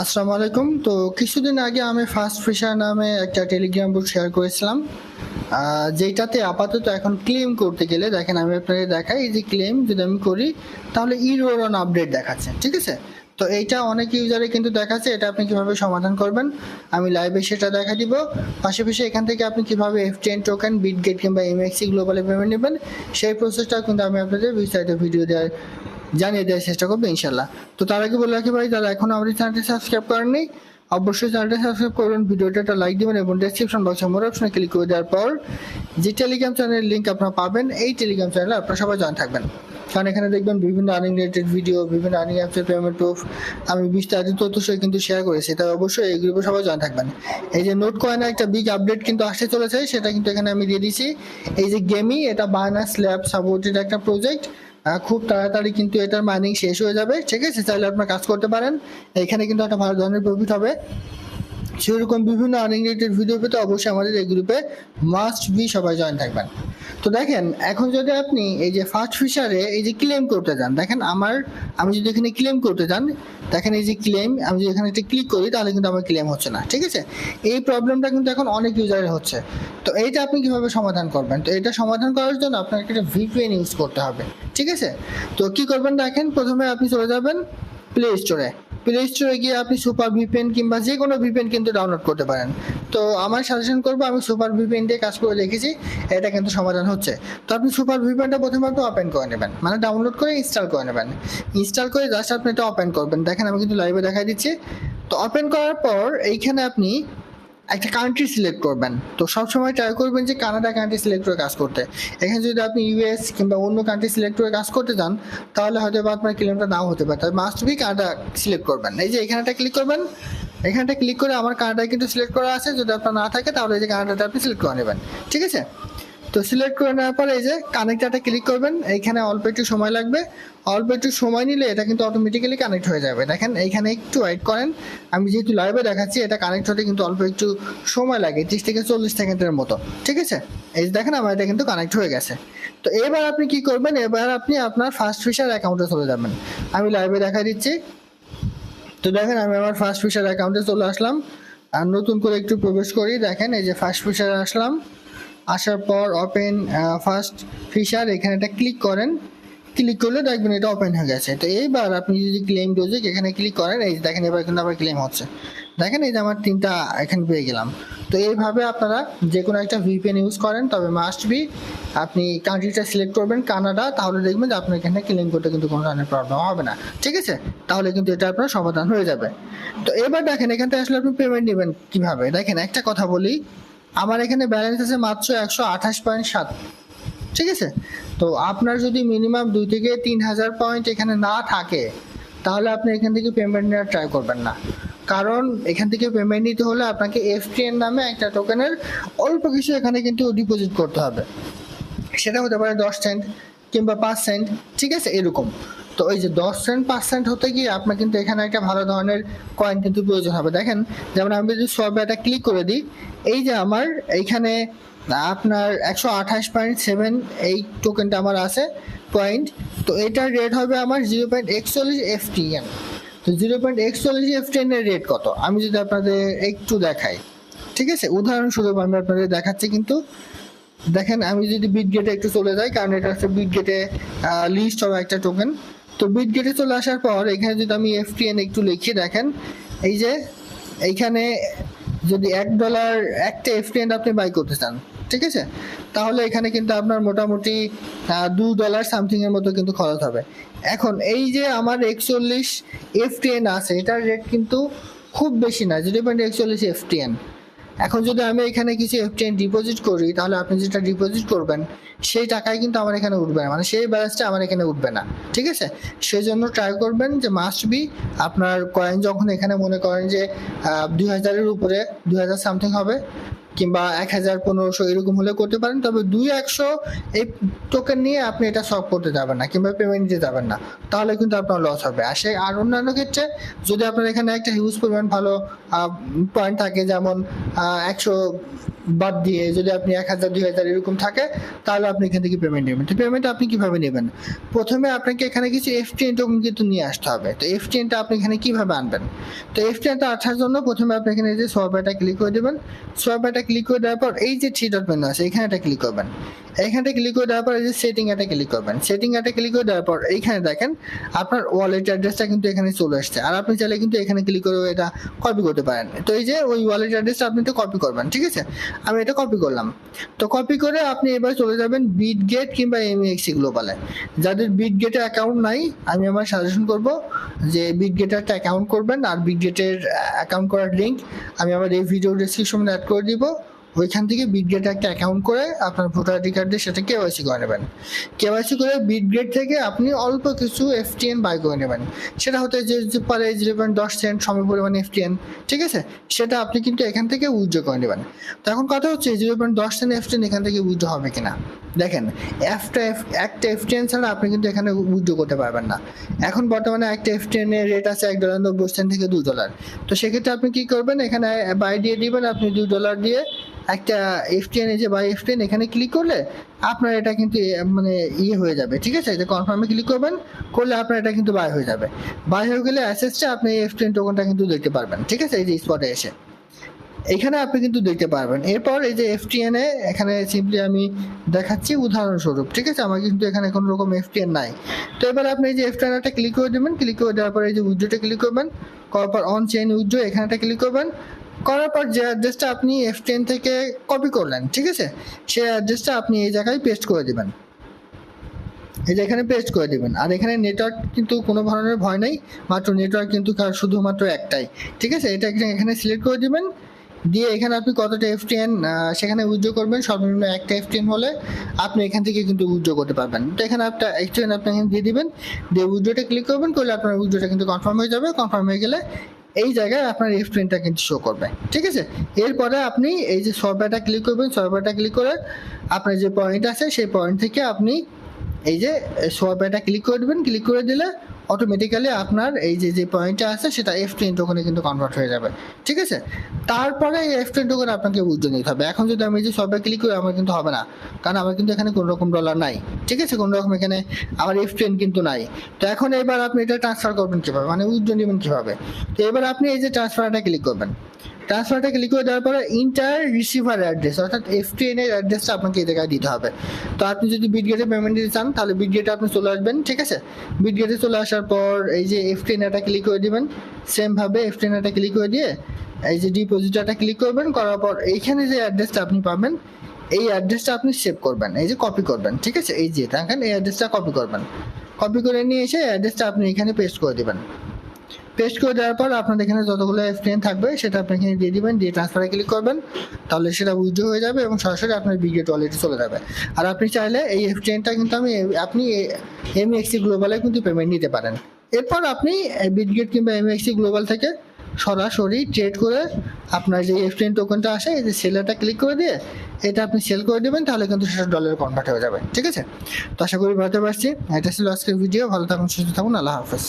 আসসালামু আলাইকুম। তো কিছুদিন আগে আমি ফার্স্ট ফিশার নামে একটা টেলিগ্রাম বুক শেয়ার করেছিলাম। যেটাতে আপাতত এখন ক্লেম করতে গেলে, দেখেন আমি আপনাদের দেখাই, এই যে ক্লেম যদি আমি করি, তাহলে ইরোর অন আপডেট দেখাচ্ছে, ঠিক আছে? তো এইটা অনেক ইউজারে কিন্তু দেখাচ্ছে, এটা আপনি কীভাবে সমাধান করবেন, আমি লাইভে সেটা দেখা দিব। পাশাপাশি এখান থেকে আপনি কীভাবে এফ টেন টোকেন বিটগেট কিংবা এমএক্সি গ্লোবালে পেমেন্ট নেবেন, সেই প্রসেসটা কিন্তু আমি আপনাদের বিস্তারিত ভিডিও দেওয়ার জানিয়ে দেওয়ার চেষ্টা করব ইনশাল্লাহ তো তার আগে বলে রাখি ভাই, যারা এখনও আমাদের চ্যানেলটি সাবস্ক্রাইব করেননি, অবশ্যই চ্যানেলটি সাবস্ক্রাইব করবেন, ভিডিওটা একটা লাইক দিবেন এবং ডেসক্রিপশন বক্সে মোর অপশনে ক্লিক করে দেওয়ার পর যে টেলিগ্রাম চ্যানেলের লিঙ্ক আপনারা পাবেন, এই টেলিগ্রাম চ্যানেলে আপনারা সবাই জয়েন থাকবেন। কারণ এখানে দেখবেন বিভিন্ন আর্নিং রিলেটেড ভিডিও বিভিন্ন আর্নিং অ্যাপসের পেমেন্ট প্রুফ আমি বিস্তারিত তথ্য সহ কিন্তু শেয়ার করেছি, তাই অবশ্যই এই গ্রুপে সবাই জয়েন থাকবেন। এই যে নোট কয়েনের একটা বিগ আপডেট কিন্তু আসতে চলেছে, সেটা কিন্তু এখানে আমি দিয়ে দিচ্ছি এই যে গেমি এটা বায়না স্ল্যাব সাপোর্টেড একটা প্রজেক্ট খুব তাড়াতাড়ি কিন্তু এটার মাইনিং শেষ হয়ে যাবে। ঠিক আছে, চাইলে আপনার কাজ করতে পারেন। এখানে কিন্তু একটা ভালো ধরনের প্রফিট হবে। সেরকম বিভিন্ন আর্নিং রিলেটেড ভিডিও পেতে অবশ্যই আমাদের এই গ্রুপে মাস্ট বি সবাই জয়েন থাকবেন। তো দেখেন, এখন যদি আপনি এই যে ফার্স্ট ফিশারে এই যে ক্লেম করতে যান দেখেন আমার, আমি যদি এখানে ক্লেম করতে যান দেখেন এই যে ক্লেম আমি যদি এখানে একটা ক্লিক করি, তাহলে কিন্তু আমার ক্লেম হচ্ছে না, ঠিক আছে? এই প্রবলেমটা কিন্তু এখন অনেক ইউজারের হচ্ছে। তো এইটা আপনি কীভাবে সমাধান করবেন? তো এটা সমাধান করার জন্য আপনাকে একটা ভিপিএন ইউজ করতে হবে, ঠিক আছে? তো কি করবেন দেখেন, প্রথমে আপনি চলে যাবেন প্লে স্টোরে প্লে স্টোরে গিয়ে আপনি সুপার ভিপিএন কিংবা যে কোনো ভিপিএন কিন্তু ডাউনলোড করতে পারেন। তো আমার সাজেশন করব, আমি সুপার ভিপিএন দিয়ে কাজ করে দেখেছি, এটা কিন্তু সমাধান হচ্ছে। তো আপনি সুপার ভিপেনটা প্রথমে আপনি ওপেন করে নেবেন মানে ডাউনলোড করে ইনস্টল করে নেবেন। ইনস্টল করে জাস্ট আপনি এটা ওপেন করবেন। দেখেন আমি কিন্তু লাইভে দেখাই দিচ্ছি। তো ওপেন করার পর এইখানে আপনি একটা কান্ট্রি সিলেক্ট করবেন। তো সবসময় ট্রাই করবেন যে কানাডা কান্ট্রি সিলেক্ট করে কাজ করতে। এখানে যদি আপনি ইউএস কিংবা অন্য কান্ট্রি সিলেক্ট করে কাজ করতে চান, তাহলে হয়তো বা আপনার ক্লেমটা নাও হতে পারে। তবে মাস্ট বি কানাডা সিলেক্ট করবেন। এই যে এখানেটা ক্লিক করবেন এখানটা ক্লিক করে আমার কানাডা কিন্তু সিলেক্ট করা আছে। যদি আপনার না থাকে, তাহলে এই যে কানাডাটা আপনি সিলেক্ট করে নেবেন। ঠিক আছে? তো সিলেক্ট করে নেওয়ার পরে এই যে কানেক্টারটা ক্লিক করবেন, এইখানে অল্প একটু সময় লাগবে। অল্প একটু সময় নিলে এটা কিন্তু অটোমেটিক্যালি কানেক্ট হয়ে যাবে। দেখেন, এইখানে একটু ওয়েট করেন। আমি যেহেতু লাইভে দেখাচ্ছি, এটা কানেক্ট হতে কিন্তু অল্প একটু সময় লাগে, ত্রিশ থেকে চল্লিশ সেকেন্ডের মতো। ঠিক আছে? এই যে দেখেন, আমার এটা কিন্তু কানেক্ট হয়ে গেছে। তো এবার আপনি কি করবেন? এবার আপনি আপনার ফার্স্ট ফিশার অ্যাকাউন্টে চলে যাবেন। আমি লাইভে দেখা দিচ্ছি। তো দেখেন, আমি আমার ফার্স্ট ফিশার অ্যাকাউন্টে চলে আসলাম। আর নতুন করে একটু প্রবেশ করি। দেখেন, এই যে ফার্স্ট ফিশারে আসলাম। আসার পর ওপেন ফার্স্ট ফিশার এখানে এটা ক্লিক করেন। ক্লিক করলে দেখবেন এটা ওপেন হয়ে গেছে। তো এইবার আপনি যদি ক্লেম ডোজেক এখানে ক্লিক করেন, এই দেখেন, এবার কিন্তু আবার ক্লেম হচ্ছে। দেখেন, এই যে আমার তিনটা এখানে পেয়ে গেলাম। তো এইভাবে আপনারা যে কোনো একটা ভিপিএন ইউজ করেন, তবে মাস্ট বি আপনি কান্ট্রিটা সিলেক্ট করবেন, কানাডা, তাহলে দেখবেন যে আপনার এখানে ক্লেম করতে কিন্তু কোনো ধরনের প্রবলেম হবে না। ঠিক আছে? তাহলে কিন্তু এটা আপনার সমাধান হয়ে যাবে। তো এবার দেখেন, এখান থেকে আসলে আপনি পেমেন্ট নেবেন কীভাবে? দেখেন, একটা কথা বলি। আমার এখানে ব্যালেন্স আছে মাত্র একশো আঠাশ পয়েন্ট সাত। ঠিক আছে? তো আপনার যদি মিনিমাম দুই থেকে তিন হাজার পয়েন্ট এখানে না থাকে, তাহলে আপনি এখান থেকে পেমেন্ট নেওয়ার ট্রাই করবেন না। কারণ এখান থেকে পেমেন্ট নিতে হলে আপনাকে এফটিএন নামে একটা টোকেনের অল্প কিছু এখানে কিন্তু ডিপোজিট করতে হবে। সেটা হতে পারে দশ সেন্ট কিংবা পাঁচ সেন্ট ঠিক আছে? এরকম। তো ওই যে দশ সেন্ট পাঁচ সেন্ট হতে গিয়ে আপনার কিন্তু এখানে একটা ভালো ধরনের কয়েন কিন্তু প্রয়োজন হবে। দেখেন, যেমন আমি যদি সব একটা ক্লিক করে দিই এই যে আমার, এইখানে আপনার একশো আঠাশ পয়েন্ট সেভেন এই টোকেনটা আমার আছে পয়েন্ট তো এটার রেট হবে আমার জিরো পয়েন্ট একচল্লিশ এফটিএন তো জিরো পয়েন্ট একচল্লিশ এফটিএন এর রেট কত? আমি যদি আপনাদের একটু দেখাই। ঠিক আছে? উদাহরণস্বরূপ আমি আপনাদের দেখাচ্ছি কিন্তু। দেখেন, আমি যদি বিটগেটে একটু চলে যাই, কারণ এটা হচ্ছে বিটগেটে লিস্ট হবে একটা টোকেন তো বিটগেটে চলে আসার পর, এখানে যদি আমি এফ এফটিএন একটু লিখি, দেখেন, এই যে, এইখানে যদি এক ডলার একটা এফটিএন আপনি বাই করতে চান, ঠিক আছে? তাহলে এখানে কিন্তু আপনার মোটামুটি দু ডলার সামথিং এর মতো কিন্তু খরচ হবে। এখন এই যে আমার একচল্লিশ এফটিএন আছে, এটার রেট কিন্তু খুব বেশি না জিরো পয়েন্ট একচল্লিশ এফটিএন এখন যদি আমি এখানে কিছু এফটিএন ডিপোজিট করি, তাহলে আপনি যেটা ডিপোজিট করবেন, সেই টাকাই কিন্তু আমার এখানে উঠবে না। মানে সেই ব্যালেন্সটা আমার এখানে উঠবে না। ঠিক আছে? সেই জন্য ট্রাই করবেন যে মাস্ট বি আপনার কয়েন যখন এখানে মনে করেন যে দুই হাজারের উপরে, দুই হাজার সামথিং হবে কিংবা এক হাজার পনেরোশো এরকম হলে করতে পারেন, তবে দুই একশো এই টোকেন নিয়ে আপনি এটা সলভ করতে যাবেন না কিংবা পেমেন্ট দিতে যাবেন না, তাহলে কিন্তু আপনার লস হবে। আর সে, আর অন্যান্য ক্ষেত্রে যদি আপনার এখানে একটা হিউজ পরিমাণ ভালো পয়েন্ট থাকে, যেমন একশো বাদ দিয়ে যদি আপনি এক হাজার, দুই হাজার এরকম থাকে, তাহলে আপনি এখান থেকে পেমেন্ট নেবেন। তো পেমেন্ট আপনি কীভাবে নেবেন? প্রথমে আপনাকে এখানে কিছু এফ এফটিএন টোকেন কিন্তু নিয়ে আসতে হবে। তো এফ এফটিএনটা আপনি এখানে কীভাবে আনবেন? তো এফ এফটিএনটা আসার জন্য প্রথমে আপনি এখানে যে সোয়াপাটা ক্লিক করে দেবেন। সোয়াপাটা ক্লিক করে দেওয়ার পর এই যে থ্রি ডট মেনু আছে, এখানে একটা ক্লিক করবেন। এখানটা ক্লিক করে দেওয়ার পর এই যে সেটিং এটা ক্লিক করবেন। সেটিং এটা ক্লিক করে দেওয়ার পর এইখানে দেখেন আপনার ওয়ালেট অ্যাড্রেসটা কিন্তু এখানে চলে আসছে। আর আপনি চাইলে কিন্তু এখানে ক্লিক করে এটা কপি করতে পারেন। তো এই যে ওই ওয়ালেট অ্যাড্রেসটা আপনি তো কপি করবেন, ঠিক আছে? আমি এটা কপি করলাম। তো কপি করে আপনি এবার চলে যাবেন বিট গেট কিংবা এমএক্সি গ্লোবালে যাদের বিট গেটে অ্যাকাউন্ট নাই, আমি আমার সাজেশন করব যে বিট গেটে একটা অ্যাকাউন্ট করবেন আর বিট গেটের অ্যাকাউন্ট করার লিঙ্ক আমি আমার এই ভিডিও ডিসক্রিপশনে অ্যাড করে দিব। ওইখান থেকে বিটগেট একটা অ্যাকাউন্ট করে আপনার ভোটার আইডি কার্ড দিয়ে সেটা কেওয়াইসি করে নেবেন। কেওয়াইসি করে বিটগেট থেকে আপনি অল্প কিছু এফটিএন বাই করে নেবেন। সেটা হতে যে পারে জিরো পয়েন্ট দশ সেন্ট সম পরিমাণ এফটিএন ঠিক আছে? সেটা আপনি কিন্তু এখান থেকে উইথড্র করে নেবেন। তো এখন কথা হচ্ছে জিরো পয়েন্ট দশ সেন্ট এফটিএন এখান থেকে উইথড্র হবে কিনা? দেখেন, একটা এফ- একটা এফটিএন ছাড়া আপনি কিন্তু এখানে উইথড্র করতে পারবেন না। এখন বর্তমানে একটা এফটিএন এর রেট আছে এক ডলার নব্বই সেন্ট থেকে দু ডলার তো সেক্ষেত্রে আপনি কি করবেন? এখানে বাই দিয়ে দিবেন, আপনি দুই ডলার দিয়ে একটা এফটিএন এই যে বাই এফটিএন এখানে ক্লিক করলে আপনার এটা কিন্তু মানে ইয়ে হয়ে যাবে, ঠিক আছে? যে কনফার্মে ক্লিক করবেন, করলে আপনার এটা কিন্তু বাই হয়ে যাবে। বাই হয়ে গেলে অ্যাসেসটা আপনি এফটিএন টোকনটা কিন্তু দেখতে পারবেন, ঠিক আছে? এই যে স্পটে এসে। এখানে আপনি কিন্তু দেখতে পারবেন। এরপর এই যে এফটিএন এ, এখানে সিম্পলি আমি দেখাচ্ছি উদাহরণস্বরূপ, ঠিক আছে? আমার কিন্তু এখানে কোনো রকম এফটিএন নাই। তো এবার আপনি এই যে এফটিএন একটা ক্লিক করে দেবেন ক্লিক করে দেওয়ার পর এই যে উইড্রোটা ক্লিক করবেন, করার পর অন চেইন উইড্রো এখানেটা ক্লিক করবেন করার পর যে অ্যাড্রেসটা আপনি এফটিএন থেকে কপি করলেন, ঠিক আছে? সেই অ্যাড্রেসটা আপনি এই জায়গায় পেস্ট করে দেবেন। এই যে এখানে পেস্ট করে দিবেন। আর এখানে নেটওয়ার্ক কিন্তু কোনো ধরনের ভয় নেই। মাত্র নেটওয়ার্ক কিন্তু শুধুমাত্র একটাই। ঠিক আছে? এটা এখানে- সিলেক্ট করে দেবেন। দিয়ে এখানে আপনি কতটা এফটিএন সেখানে উইথড্র করবেন, সর্বনিম্ন একটা এফটিএন হলে আপনি এখান থেকে কিন্তু উইথড্র করতে পারবেন। তো এখানে একটা এফটিএন আপনি এখানে দিয়ে দিবেন। দিয়ে উইথড্রটা ক্লিক করবেন। করলে আপনার উইথড্রটা কিন্তু কনফার্ম হয়ে যাবে। কনফার্ম হয়ে গেলে এই জায়গায় আপনার এফ এফটিএনটা কিন্তু শো করবে, ঠিক আছে? এরপরে আপনি এই যে সরবারটা ক্লিক করবেন সরবারটা ক্লিক করে আপনার যে পয়েন্ট আছে, সেই পয়েন্ট থেকে আপনি এই যে সোয়াপটা ক্লিক করে দেবেন ক্লিক করে দিলে অটোমেটিক্যালি আপনার এই যে যে পয়েন্টটা আছে, সেটা এফ টেন টোকনে কিন্তু কনভার্ট হয়ে যাবে। ঠিক আছে? তারপরে এই এফ টেন টোকন আপনাকে বুঝতে নিতে হবে। এখন যদি আমি যে সবে ক্লিক করি, আমার কিন্তু হবে না। কারণ আমার কিন্তু এখানে কোনো রকম ডলার নাই। ঠিক আছে? কোনো রকম এখানে আমার এফ টেন কিন্তু নাই। তো এখন এবার আপনি এটা ট্রান্সফার করবেন কীভাবে? মানে উজ্জ্বল নেবেন কীভাবে? তো এবার আপনি এই যে ট্রান্সফারটা ক্লিক করবেন। ট্রান্সফারটা ক্লিক করে দেওয়ার পরে ইন্টার রিসিভার অ্যাড্রেস অর্থাৎ এফটিএন এর অ্যাড্রেসটা আপনাকে এই জায়গায় দিতে হবে। তো আপনি যদি বিটগেটে পেমেন্ট দিতে চান, তাহলে বিটগেটে আপনি চলে আসবেন, ঠিক আছে? বিটগেটে চলে আসার পর এই যে এফটিএন এটা ক্লিক করে দিবেন সেমভাবে এফটিএন এটা ক্লিক করে দিয়ে এই যে ডিপোজিটারটা ক্লিক করবেন, করার পর এইখানে যে অ্যাড্রেসটা আপনি পাবেন, এই অ্যাড্রেসটা আপনি সেভ করবেন, এই যে কপি করবেন, ঠিক আছে? এই যে দেখেন, এই অ্যাড্রেসটা কপি করবেন। কপি করে নিয়ে এসে অ্যাড্রেসটা আপনি এখানে পেস্ট করে দিবেন। পেস্ট করে দেওয়ার পর আপনার এখানে যতগুলো এফটিএন থাকবে, সেটা আপনি এখানে দিয়ে দিবেন, দিয়ে ট্রান্সফারে ক্লিক করবেন, তাহলে সেটা উইথড্র হয়ে যাবে এবং সরাসরি আপনার বিগেট ওয়ালেটে চলে যাবে। আর আপনি চাইলে এই এফটিএনটা কিন্তু আমি, আপনি এমএক্সি গ্লোবালে কিন্তু পেমেন্ট নিতে পারেন। এরপর আপনি বিটগেট কিংবা এমএক্সি গ্লোবাল থেকে সরাসরি ট্রেড করে আপনার যে এফটিএন টোকেনটা আসে, এই যে সেলারটা ক্লিক করে দিয়ে এটা আপনি সেল করে দেবেন, তাহলে কিন্তু সেটা ডলারে কনভার্ট হয়ে যাবে। ঠিক আছে? তো আশা করি বুঝতে পারছি। এটা ছিল আজকের ভিডিও ভালো থাকুন, সুস্থ থাকুন। আল্লাহ হাফেজ।